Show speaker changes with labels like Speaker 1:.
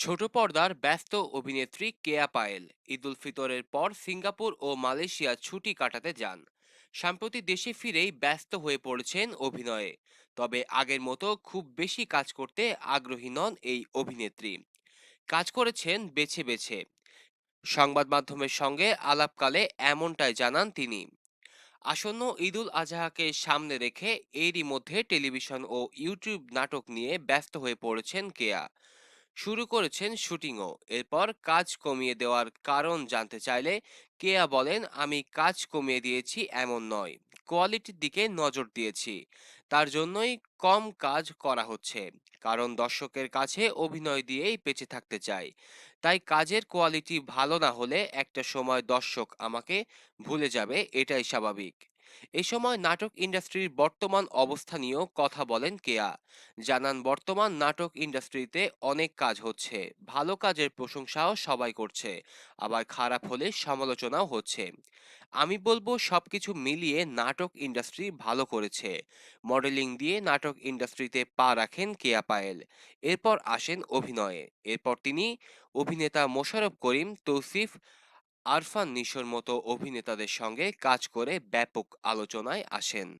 Speaker 1: ছোট পর্দার ব্যস্ত অভিনেত্রী কেয়া পায়েল ঈদুল ফিতরের পর সিঙ্গাপুর ও মালয়েশিয়া ছুটি কাটাতে যান। সম্প্রতি দেশে ফিরেই ব্যস্ত হয়ে পড়েছেন অভিনয়ে। তবে আগের মতো খুব বেশি কাজ করতে আগ্রহী নন এই অভিনেত্রী। কাজ করেছেন বেছে বেছে। সংবাদ মাধ্যমের সঙ্গে আলাপকালে এমনটাই জানান তিনি। আসন্ন ঈদুল আজহাকে সামনে রেখে এরই মধ্যে টেলিভিশন ও ইউটিউব নাটক নিয়ে ব্যস্ত হয়ে পড়েছেন কেয়া। শুরু করেছেন শুটিংও। এরপর কাজ কমিয়ে দেওয়ার কারণ জানতে চাইলে কেয়া বলেন, আমি কাজ কমিয়ে দিয়েছি এমন নয়, কোয়ালিটির দিকে নজর দিয়েছি। তার জন্যই কম কাজ করা হচ্ছে, কারণ দর্শকের কাছে অভিনয় দিয়েই বেঁচে থাকতে চাই। তাই কাজের কোয়ালিটি ভালো না হলে একটা সময় দর্শক আমাকে ভুলে যাবে, এটাই স্বাভাবিক। এ সময় নাটক ইন্ডাস্ট্রির বর্তমান অবস্থা নিয়েও কথা বলেন কেয়া। জানান বর্তমান নাটক ইন্ডাস্ট্রিতে অনেক কাজ হচ্ছে, ভালো কাজের প্রশংসাও সবাই করছে, আবার খারাপ হলে সমালোচনাও হচ্ছে। আমি বলব সবকিছু মিলিয়ে নাটক ইন্ডাস্ট্রি ভালো করেছে। মডেলিং দিয়ে নাটক ইন্ডাস্ট্রিতে পা রাখেন কেয়া পায়েল। এরপর আসেন অভিনয়ে। এরপর তিনি অভিনেতা মোশাররফ করিম, তৌসিফ আরফান নিশোর মতো অভিনেতাদের সঙ্গে কাজ করে ব্যাপক আলোচনায় আসেন।